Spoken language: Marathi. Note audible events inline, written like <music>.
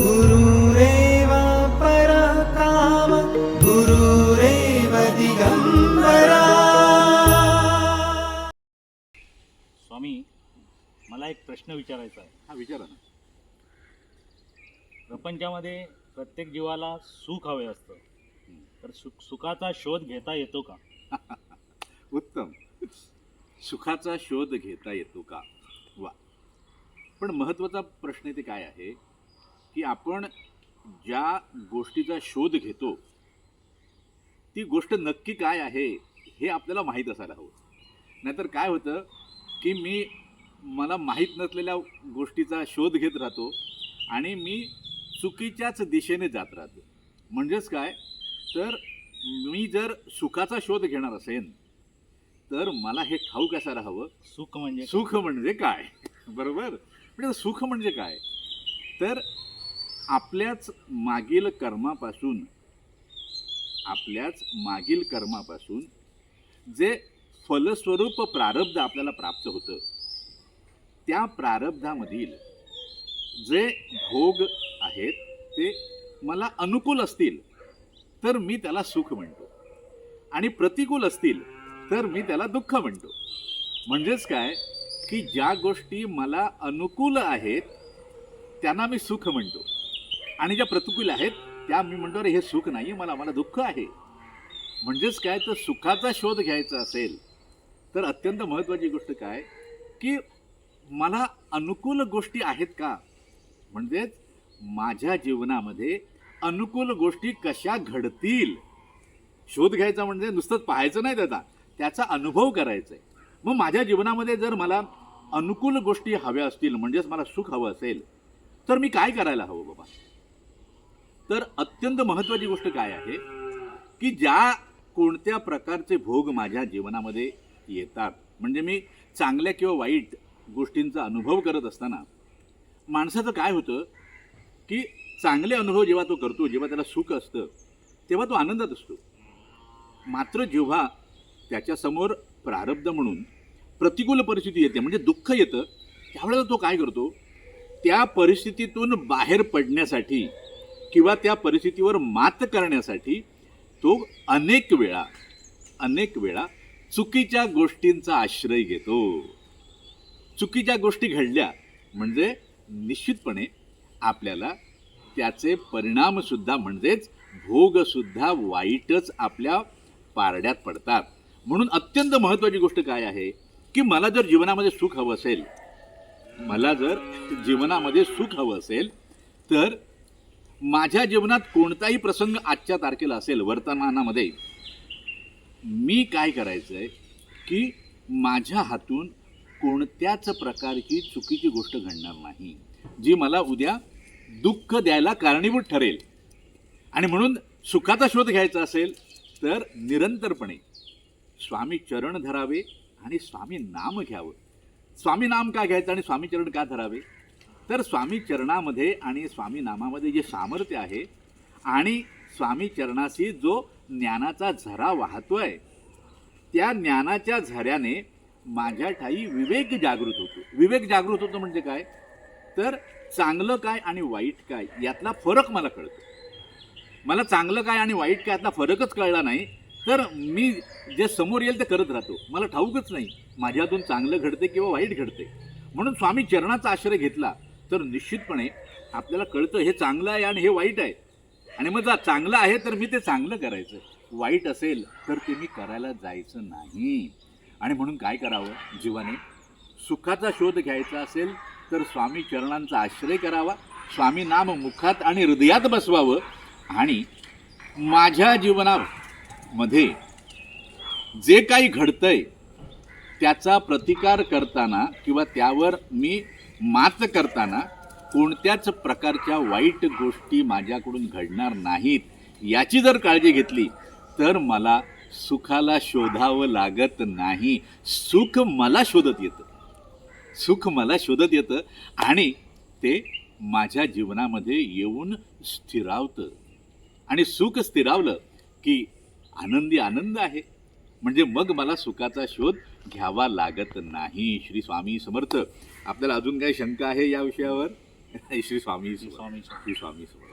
गुरुरेव परकाम गुरुरेव दिगम्बरा स्वामी मला एक प्रश्न विचारायचा आहे. हा विचारा ना. प्रपंचामध्ये प्रत्येक जीवाला सुख हवे असतं. तर सुख सुखाचा शोध घेता येतो का? <laughs> उत्तम. सुखाचा शोध घेता येतो का? वा. पण महत्त्वाचा प्रश्न इथे काय आहे? की आपण ज्या गोष्टीचा शोध घेतो ती गोष्ट नक्की काय आहे हे आपल्याला माहीत असायला हवं. नाहीतर काय होतं की मी मला माहीत नसलेल्या गोष्टीचा शोध घेत राहतो आणि मी चुकीच्याच दिशेने जात राहतो. म्हणजेच काय? तर मी जर सुखाचा शोध घेणार असेन तर मला हे ठाऊक असायला हवं. सुख म्हणजे सुख म्हणजे काय? <laughs> बरोबर? म्हणजे सुख म्हणजे काय? तर आपल्याच मागील कर्मापासून आपल्याच मागील कर्मापासून जे फलस्वरूप प्रारब्ध आपल्याला प्राप्त होतं त्या प्रारब्धामधील जे भोग आहेत ते मला अनुकूल असतील तर मी त्याला सुख म्हणतो. आणि प्रतिकूल असतील तर मी त्याला दुःख म्हणतो. म्हणजेच काय? की ज्या गोष्टी मला अनुकूल आहेत त्यांना मी सुख म्हणतो. आणि ज्या प्रतिकूल आहेत त्या मी म्हणतो अरे हे सुख नाही मला मला दुःख आहे. म्हणजेच काय तर सुखाचा शोध घ्यायचा असेल तर अत्यंत महत्त्वाची गोष्ट काय की मला अनुकूल गोष्टी आहेत का? म्हणजेच माझ्या जीवनामध्ये अनुकूल गोष्टी कशा घडतील? शोध घ्यायचा म्हणजे नुसतंच पाहायचं नाही त्याचा त्याचा अनुभव करायचा आहे. मग माझ्या जीवनामध्ये जर मला अनुकूल गोष्टी हव्या असतील म्हणजेच मला सुख हवं असेल तर मी काय करायला हवं बाबा? तर अत्यंत महत्त्वाची गोष्ट काय आहे? की ज्या कोणत्या प्रकारचे भोग माझ्या जीवनामध्ये येतात म्हणजे मी चांगल्या किंवा वाईट गोष्टींचा अनुभव करत असताना माणसाचं काय होतं की चांगले अनुभव जेव्हा तो करतो जेव्हा त्याला सुख असतं तेव्हा तो आनंदात असतो. मात्र जेव्हा त्याच्यासमोर प्रारब्ध म्हणून प्रतिकूल परिस्थिती येते म्हणजे दुःख येतं त्यावेळेला तो काय करतो? त्या परिस्थितीतून बाहेर पडण्यासाठी किंवा त्या परिस्थितीवर मात करण्यासाठी तो अनेक वेळा अनेक वेळा चुकीच्या गोष्टींचा आश्रय घेतो. चुकीच्या गोष्टी घडल्या म्हणजे निश्चितपणे आपल्याला त्याचे परिणामसुद्धा म्हणजेच भोगसुद्धा वाईटच आपल्या पारड्यात पडतात. म्हणून अत्यंत महत्त्वाची गोष्ट काय आहे की मला जर जीवनामध्ये सुख हवं असेल मला जर जीवनामध्ये सुख हवं असेल तर माझ्या जीवनात कोणताही प्रसंग आजच्या तारखेला असेल वर्तमानामध्ये मी काय करायचं आहे की माझ्या हातून कोणत्याच प्रकारची चुकीची गोष्ट घडणार नाही जी मला उद्या दुःख द्यायला कारणीभूत ठरेल. आणि म्हणून सुखाचा शोध घ्यायचा असेल तर निरंतरपणे स्वामी चरण धरावे आणि स्वामी नाम घ्यावं. स्वामी नाम का घ्यायचं आणि स्वामी चरण का धरावे? तर स्वामी चरणामध्ये आणि स्वामी नामामध्ये जे सामर्थ्य आहे आणि स्वामी चरणाशी जो ज्ञानाचा झरा वाहतो आहे त्या ज्ञानाच्या झऱ्याने माझ्या ठाई विवेक जागृत होतो. विवेक जागृत होतो म्हणजे काय? तर चांगलं काय आणि वाईट काय यातला फरक मला कळतो. मला चांगलं काय आणि वाईट काय यातला फरकच कळला नाही. तर मी जे समोर येईल ते करत राहतो. मला ठाऊकच नाही माझ्यातून चांगलं घडते किंवा वाईट घडते म्हणून स्वामी चरणाचा आश्रय घेतला. तर निश्चितपणे आपल्याला कळतं हे चांगलं आहे आणि हे वाईट आहे. आणि मग जर चांगलं आहे तर मी ते चांगलं करायचं. वाईट असेल तर ते मी करायला जायचं नाही. आणि म्हणून काय करावं? जीवाने सुखाचा शोध घ्यायचा असेल तर स्वामी चरणांचा आश्रय करावा. स्वामी नाम मुखात आणि हृदयात बसवावं. आणि माझ्या जीवनामध्ये जे काही घडतंय त्याचा प्रतिकार करताना किंवा त्यावर मी मात करताना कोणत्याच प्रकारच्या वाईट गोष्टी माझ्याकडून घडणार नाहीत याची जर काळजी घेतली तर मला सुखाला शोधावं लागत नाही. सुख मला शोधत येतं. सुख मला शोधत येतं आणि ते माझ्या जीवनामध्ये येऊन स्थिरावतं. आणि सुख स्थिरावलं की आनंदी आनंद आहे. म्हणजे मग मला सुखाचा शोध घ्यावा लागत नाही श्री स्वामी समर्थ आपल्याला अजून काही शंका आहे या विषयावर श्री स्वामी श्री स्वामी. श्री स्वामी समर्थ.